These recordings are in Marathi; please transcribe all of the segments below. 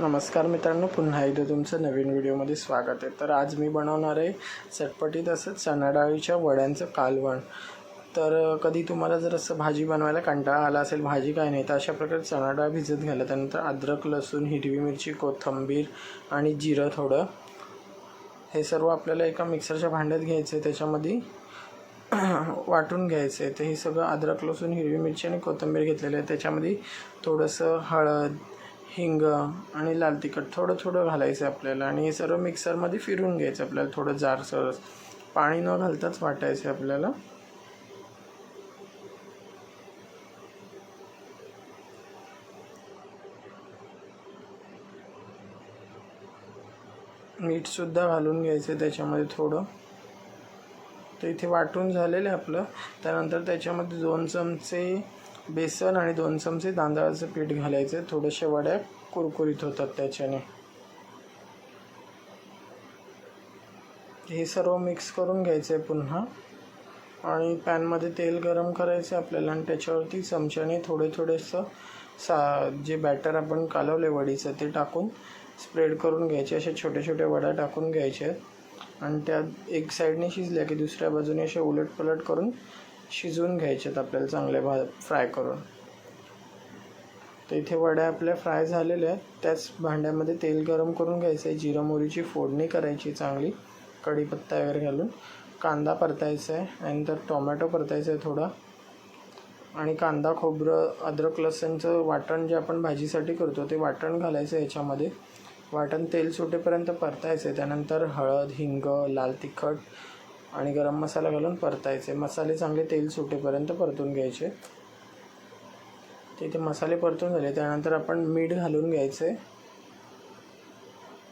नमस्कार मित्रांनो पुन्हा एकदा तुमचं नवीन व्हिडिओमध्ये स्वागत आहे. तर आज मी बनवणार आहे चटपटी तसंच चणा डाळीच्या वड्यांचं कालवण. तर कधी तुम्हाला जर असं भाजी बनवायला कंटाळा आला असेल भाजी काय नाही तर अशा प्रकारे चणाडाळ भिजत घाला. त्यानंतर अद्रक लसूण हिरवी मिरची कोथिंबीर आणि जिरं थोडं. हे सर्व आपल्याला एका मिक्सरच्या भांड्यात घ्यायचं आहे. त्याच्यामध्ये वाटून घ्यायचं आहे. तर हे सगळं अद्रक लसूण हिरवी मिरची आणि कोथिंबीर घेतलेलं आहे. त्याच्यामध्ये थोडंसं हळद हिंग आणि लाल तिखट थोडं थोडं घालायचं आहे आपल्याला. आणि हे सर्व मिक्सरमध्ये फिरून घ्यायचं आपल्याला. थोडं जारसर पाणी न घालताच वाटायचं आहे आपल्याला. मीठसुद्धा घालून घ्यायचं आहे त्याच्यामध्ये थोडं. तर इथे वाटून झालेलं आहे आपलं. त्यानंतर त्याच्यामध्ये दोन चमचे बेसन आणि दोन चमचे तांदळाचं पीठ घालायचं. थोडेसे वड्या कुरकुरीत होतात त्याच्याने. हे सर्व मिक्स करून घ्यायचं आहे पुन्हा. आणि पॅनमध्ये तेल गरम करायचं आहे आपल्याला आणि त्याच्यावरती चमच्याने थोडे थोडेसं सा जे बॅटर आपण कालवले वडीचं ते टाकून स्प्रेड करून घ्यायचे. असे छोटे छोटे वड्या टाकून घ्यायचे. आहेत आणि त्या एक साईडने शिजल्या की दुसऱ्या बाजूने असे उलट पलट करून शिजवून घ्यायचे आहेत आपल्याला चांगले भा फ्राय करून. तर इथे वड्या आपल्या फ्राय झालेल्या आहेत. त्याच भांड्यामध्ये तेल गरम करून घ्यायचं आहे जिरं मोहरीची फोडणी करायची चांगली. कढीपत्ता वगैरे घालून. कांदा परतायचा आहे नंतर टोमॅटो परतायचा आहे थोडा. आणि कांदा खोबरं अद्रक लसणचं वाटण जे आपण भाजीसाठी करतो ते वाटण घालायचं आहे याच्यामध्ये. वाटण तेल सुटेपर्यंत परतायचं आहे त्यानंतर हळद हिंग लाल तिखट आणि गरम मसाला घालून परतायचे. मसाले चांगले तेल सुटेपर्यंत परतून घ्यायचे. ते मसाले परतून झाले. त्यानंतर आपण मीठ घालून घ्यायचे.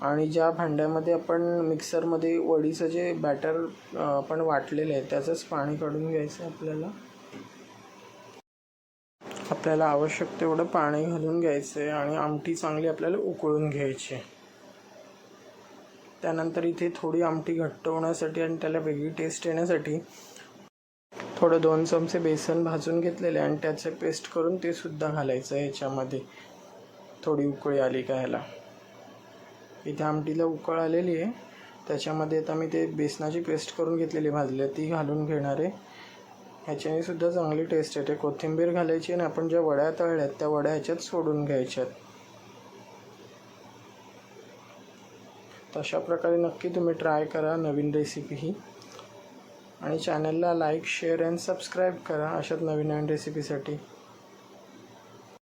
आणि ज्या भांड्यामध्ये आपण मिक्सरमध्ये वडीचं जे बॅटर आपण वाटलेलं आहे त्याचंच पाणी काढून घ्यायचं आपल्याला. आपल्याला आवश्यक तेवढं पाणी घालून घ्यायचं आहे आणि आमटी चांगली आपल्याला उकळून घ्यायची. आहे त्यानंतर इथे थोडी आमटी घट्ट होण्यासाठी आणि त्याला वेगळी टेस्ट येण्यासाठी थोडं दोन चमचे बेसन भाजून घेतलेले आणि त्याचे पेस्ट करून ते सुद्धा घालायचं आहे ह्याच्यामध्ये थोडी उकळी आली का ह्याला. इथे आमटीला उकळ आलेली आहे. त्याच्यामध्ये आता मी ते बेसनाची पेस्ट करून घेतलेली भाजली ती घालून घेणार आहे. ह्याच्याने सुद्धा चांगली टेस्ट येते. कोथिंबीर घालायची आणि आपण ज्या वड्या तळल्यात त्या वड्या ह्याच्यात सोडून घ्यायच्यात. तशा प्रकारे नक्की तुम्ही ट्राय करा नवीन रेसिपी ही. आणि चॅनलला लाईक शेअर अँड सबस्क्राईब करा अशाच नवीन नवीन रेसिपीसाठी